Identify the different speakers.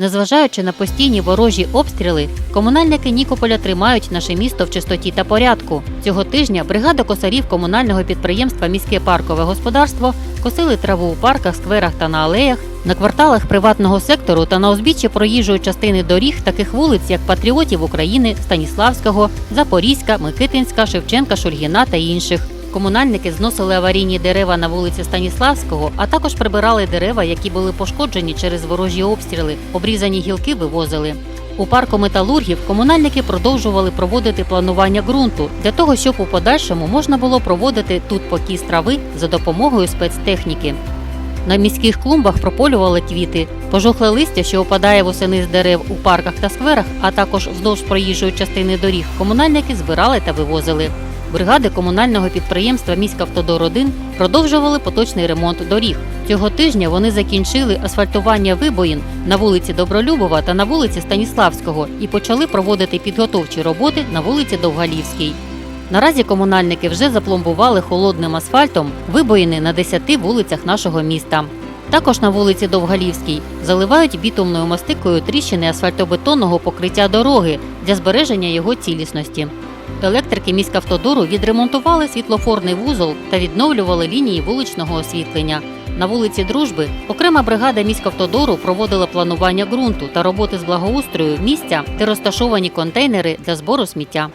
Speaker 1: Незважаючи на постійні ворожі обстріли, комунальники Нікополя тримають наше місто в чистоті та порядку. Цього тижня бригада косарів комунального підприємства Міське паркове господарство косили траву у парках, скверах та на алеях, на кварталах приватного сектору та на узбіччі проїжджої частини доріг таких вулиць, як Патріотів України, Станіславського, Запорізька, Микитинська, Шевченка, Шульгіна та інших. Комунальники зносили аварійні дерева на вулиці Станіславського, а також прибирали дерева, які були пошкоджені через ворожі обстріли. Обрізані гілки вивозили. У парку металургів комунальники продовжували проводити планування ґрунту для того, щоб у подальшому можна було проводити тут покіс трави за допомогою спецтехніки. На міських клумбах прополювали квіти, пожухле листя, що опадає восени з дерев у парках та скверах, а також вздовж проїжджої частини доріг, комунальники збирали та вивозили. Бригади комунального підприємства Міськавтодор 1 продовжували поточний ремонт доріг. Цього тижня вони закінчили асфальтування вибоїн на вулиці Добролюбова та на вулиці Станіславського і почали проводити підготовчі роботи на вулиці Довгалівській. Наразі комунальники вже запломбували холодним асфальтом вибоїни на 10 вулицях нашого міста. Також на вулиці Довгалівській заливають бітумною мастикою тріщини асфальтобетонного покриття дороги для збереження його цілісності. Електрики міськавтодору відремонтували світлофорний вузол та відновлювали лінії вуличного освітлення. На вулиці Дружби окрема бригада міськавтодору проводила планування ґрунту та роботи з благоустрою місця, де розташовані контейнери для збору сміття.